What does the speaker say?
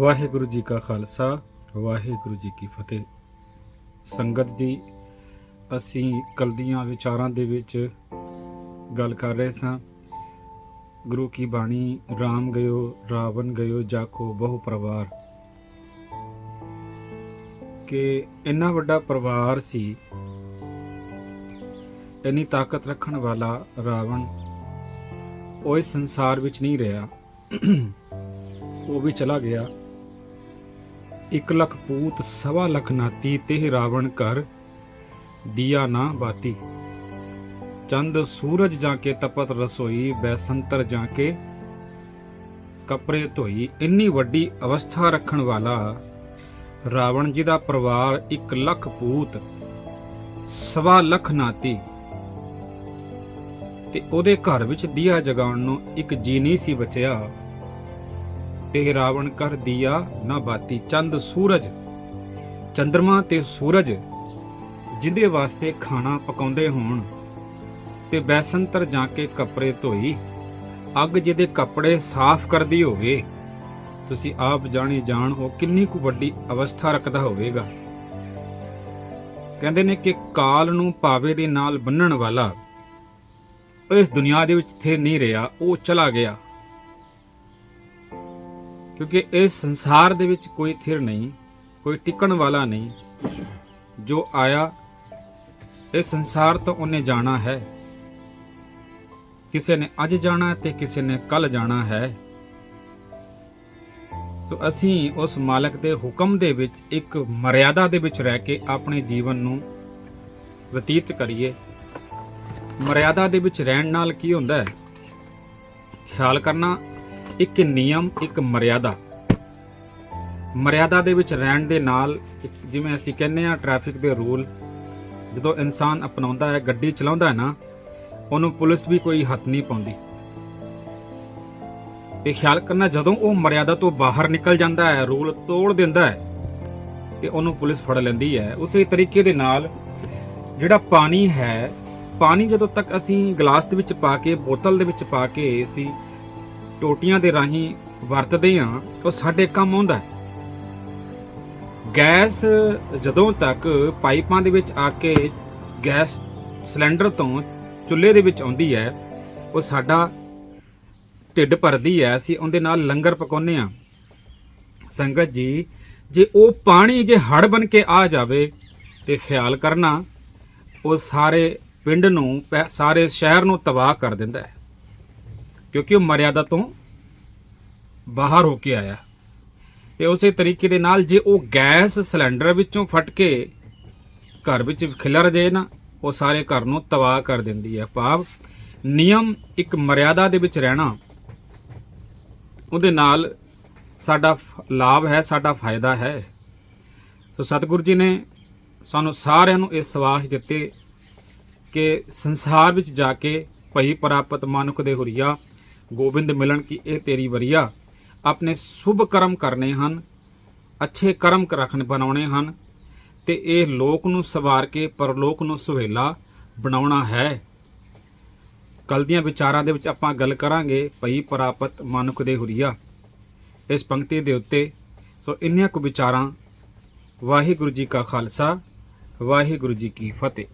ਵਾਹਿਗੁਰੂ ਜੀ ਕਾ ਖਾਲਸਾ, ਵਾਹਿਗੁਰੂ ਜੀ ਕੀ ਫਤਿਹ। ਸੰਗਤ ਜੀ, ਅਸੀਂ ਕਲਦੀਆਂ ਵਿਚਾਰਾਂ ਦੇ ਵਿੱਚ ਗੱਲ ਕਰ ਰਹੇ ਸਾਂ। ਗੁਰੂ ਕੀ ਬਾਣੀ RAM ਗਇਓ, ਰਾਵਣ ਗਇਓ, ਜਾਕੋ ਬਹੁ ਪਰਿਵਾਰ। ਕਿ ਇੰਨਾ ਵੱਡਾ ਪਰਿਵਾਰ ਸੀ, ਇੰਨੀ ਤਾਕਤ ਰੱਖਣ ਵਾਲਾ ਰਾਵਣ, ਉਹ ਇਸ ਸੰਸਾਰ ਵਿੱਚ ਨਹੀਂ ਰਿਹਾ। ਉਹ ਵੀ ਚਲਾ ਗਿਆ। ਇੱਕ ਲੱਖ ਪੂਤ, ਸਵਾ ਲੱਖ ਨਾਤੀ ਤੇ ਰਾਵਣ ਘਰ, ਦੀਆ ਨਾ ਬਾਤੀ। ਚੰਦ ਸੂਰਜ ਜਾ ਕੇ ਤਪਤ ਰਸੋਈ ਬੈਸੰਤਰ ਜਾ ਕੇ ਕਪੜੇ ਧੋਈ। ਇੰਨੀ ਵੱਡੀ ਅਵਸਥਾ ਰੱਖਣ ਵਾਲਾ ਰਾਵਣ ਜੀ ਦਾ ਪਰਿਵਾਰ 1 ਲੱਖ ਪੂਤ, ਸਵਾ ਲੱਖ ਨਾਤੀ, ਤੇ ਉਹਦੇ ਘਰ ਵਿੱਚ ਦੀਆ ਜਗਾਉਣ ਨੂੰ ਇੱਕ ਜੀ ਨਹੀਂ ਸੀ ਬਚਿਆ। ਤੇ ਰਾਵਣ ਕਰ ਦੀਆ ਨਾ ਬਾਤੀ। ਚੰਦ ਸੂਰਜ। ਚੰ드ਰਮਾ ਤੇ ਸੂਰਜ ਜਿੰਦੇ ਵਾਸਤੇ ਖਾਣਾ ਪਕਾਉਂਦੇ ਹੋਣ ਤੇ ਬੈਸੰਤਰ ਜਾ ਕੇ ਕੱਪੜੇ ਧੋਈ, ਅੱਗ ਜਿਹਦੇ ਕੱਪੜੇ ਸਾਫ਼ ਕਰਦੀ ਹੋਵੇ, ਤੁਸੀਂ ਆਪ ਜਾਣੇ ਜਾਣ ਉਹ ਕਿੰਨੀ ਕੁ ਵੱਡੀ ਅਵਸਥਾ ਰੱਖਦਾ ਹੋਵੇਗਾ। ਕਹਿੰਦੇ ਨੇ ਕਿ ਕਾਲ ਨੂੰ ਪਾਵੇ ਦੇ ਨਾਲ ਬੰਨਣ ਵਾਲਾ ਇਸ ਦੁਨੀਆ ਦੇ ਵਿੱਚ ਸਥਿਰ ਨਹੀਂ ਰਿਹਾ, ਉਹ ਚਲਾ ਗਿਆ। ਕਿਉਂਕਿ ਇਸ ਸੰਸਾਰ ਦੇ ਵਿੱਚ ਕੋਈ ਥਿਰ ਨਹੀਂ, ਕੋਈ ਟਿਕਣ ਵਾਲਾ ਨਹੀਂ। ਜੋ ਆਇਆ ਇਸ ਸੰਸਾਰ ਤੋਂ ਉਹਨੇ ਜਾਣਾ ਹੈ। ਕਿਸੇ ਨੇ ਅੱਜ ਜਾਣਾ ਤੇ ਕਿਸੇ ਨੇ ਕੱਲ ਜਾਣਾ ਹੈ। ਸੋ ਅਸੀਂ ਉਸ ਮਾਲਕ ਦੇ ਹੁਕਮ ਦੇ ਵਿੱਚ ਇੱਕ ਮਰਿਆਦਾ ਦੇ ਵਿੱਚ ਰਹਿ ਕੇ ਆਪਣੇ ਜੀਵਨ ਨੂੰ ਬਤੀਤ ਕਰੀਏ। ਮਰਿਆਦਾ ਦੇ ਵਿੱਚ ਰਹਿਣ ਨਾਲ ਕੀ ਹੁੰਦਾ ਹੈ? ਖਿਆਲ ਕਰਨਾ ਇੱਕ ਨਿਯਮ, ਇੱਕ ਮਰਿਆਦਾ। ਮਰਿਆਦਾ ਦੇ ਵਿੱਚ ਰਹਿਣ ਦੇ ਨਾਲ ਜਿਵੇਂ ਅਸੀਂ ਕਹਿੰਦੇ ਆ ਟ੍ਰੈਫਿਕ ਦੇ ਰੂਲ, ਜਦੋਂ ਇਨਸਾਨ ਅਪਣਾਉਂਦਾ ਹੈ, ਗੱਡੀ ਚਲਾਉਂਦਾ ਹੈ ਨਾ, ਉਹਨੂੰ ਪੁਲਿਸ ਵੀ ਕੋਈ ਹੱਥ ਨਹੀਂ ਪਾਉਂਦੀ। ਇਹ ਖਿਆਲ ਕਰਨਾ ਜਦੋਂ ਉਹ ਮਰਿਆਦਾ ਤੋਂ ਬਾਹਰ ਨਿਕਲ ਜਾਂਦਾ ਹੈ, ਰੂਲ ਤੋੜ ਦਿੰਦਾ ਹੈ, ਤੇ ਉਹਨੂੰ ਪੁਲਿਸ ਫੜ ਲੈਂਦੀ ਹੈ। ਉਸੇ ਤਰੀਕੇ ਦੇ ਨਾਲ ਜਿਹੜਾ ਪਾਣੀ ਹੈ, ਪਾਣੀ ਜਦੋਂ ਤੱਕ ਅਸੀਂ ਗਲਾਸ ਦੇ ਵਿੱਚ ਪਾ ਕੇ, ਬੋਤਲ ਦੇ ਵਿੱਚ ਪਾ ਕੇ ਅਸੀਂ ਟੋਟੀਆਂ ਦੇ ਰਾਹੀਂ ਵਰਤਦੇ ਹਾਂ, ਉਹ ਸਾਡੇ ਕੰਮ ਆਉਂਦਾ ਹੈ। ਗੈਸ ਜਦੋਂ ਤੱਕ ਪਾਈਪਾਂ ਦੇ ਵਿੱਚ ਆ ਕੇ ਗੈਸ ਸਿਲੰਡਰ ਤੋਂ ਚੁੱਲ੍ਹੇ ਦੇ ਵਿੱਚ ਆਉਂਦੀ ਹੈ, ਉਹ ਸਾਡਾ ਢਿੱਡ ਭਰਦੀ ਹੈ, ਅਸੀਂ ਉਹਦੇ ਨਾਲ ਲੰਗਰ ਪਕਾਉਂਦੇ ਆ ਸੰਗਤ ਜੀ, ਜੇ ਉਹ ਪਾਣੀ ਜੇ ਹੜ ਬਣ ਕੇ ਆ ਜਾਵੇ ਤੇ ਖਿਆਲ ਕਰਨਾ, ਉਹ ਸਾਰੇ ਪਿੰਡ ਨੂੰ, ਪੈ- ਸਾਰੇ ਸ਼ਹਿਰ ਨੂੰ ਤਬਾਹ ਕਰ ਦਿੰਦਾ ਹੈ। ਕਿਉਂਕਿ ਉਹ ਮਰਿਆਦਾ ਤੋਂ ਬਾਹਰ ਹੋ ਕੇ ਆਇਆ। ਤੇ ਉਸੇ ਤਰੀਕੇ ਦੇ ਨਾਲ ਜੇ ਉਹ ਗੈਸ ਸਿਲੰਡਰ ਵਿੱਚੋਂ ਫਟ ਕੇ ਘਰ ਵਿੱਚ ਖਿਲਰ ਜੇ ਨਾ, ਉਹ ਸਾਰੇ ਘਰ ਨੂੰ ਤਬਾਹ ਕਰ ਦਿੰਦੀ ਹੈ। ਭਾਵ ਨਿਯਮ ਇੱਕ ਮਰਿਆਦਾ ਦੇ ਵਿੱਚ ਰਹਿਣਾ, ਉਹਦੇ ਨਾਲ ਸਾਡਾ ਫ- ਲਾਭ ਹੈ, ਸਾਡਾ ਫਾਇਦਾ ਹੈ। ਸੋ ਸਤਿਗੁਰੂ ਜੀ ਨੇ ਸਾਨੂੰ ਸਾਰਿਆਂ ਨੂੰ ਇਹ ਸਵਾਸ ਦਿੱਤੇ ਕਿ ਸੰਸਾਰ ਵਿੱਚ ਜਾ ਕੇ ਭਈ ਪ੍ਰਾਪਤ ਮਨੁੱਖ ਦੇ ਹੁਰੀਆ ਗੋਬਿੰਦ ਮਿਲਣ ਕੀ ਇਹ ਤੇਰੀ ਵਰੀਆ। ਆਪਣੇ ਸ਼ੁਭ ਕਰਮ ਕਰਨੇ ਹਨ, ਅੱਛੇ ਕਰਮ ਰੱਖਣ ਬਣਾਉਣੇ ਹਨ, ਤੇ ਇਹ ਲੋਕ ਨੂੰ ਸਵਾਰ ਕੇ ਪਰਲੋਕ ਨੂੰ ਸੁਹੇਲਾ ਬਣਾਉਣਾ ਹੈ। ਕੱਲ ਦੀਆਂ ਵਿਚਾਰਾਂ ਦੇ ਵਿੱਚ ਆਪਾਂ ਗੱਲ ਕਰਾਂਗੇ ਭਈ ਪ੍ਰਾਪਤ ਮਨੁੱਖ ਦੇ ਹੁਰੀਆ। ਇਸ ਪੰਕਤੀ ਦੇ ਉੱਤੇ ਸੋ ਇੰਨੀਆਂ ਕੁ ਵਿਚਾਰਾਂ। ਵਾਹਿਗੁਰੂ ਜੀ ਕਾ ਖਾਲਸਾ, ਵਾਹਿਗੁਰੂ ਜੀ ਕੀ ਫਤਿਹ।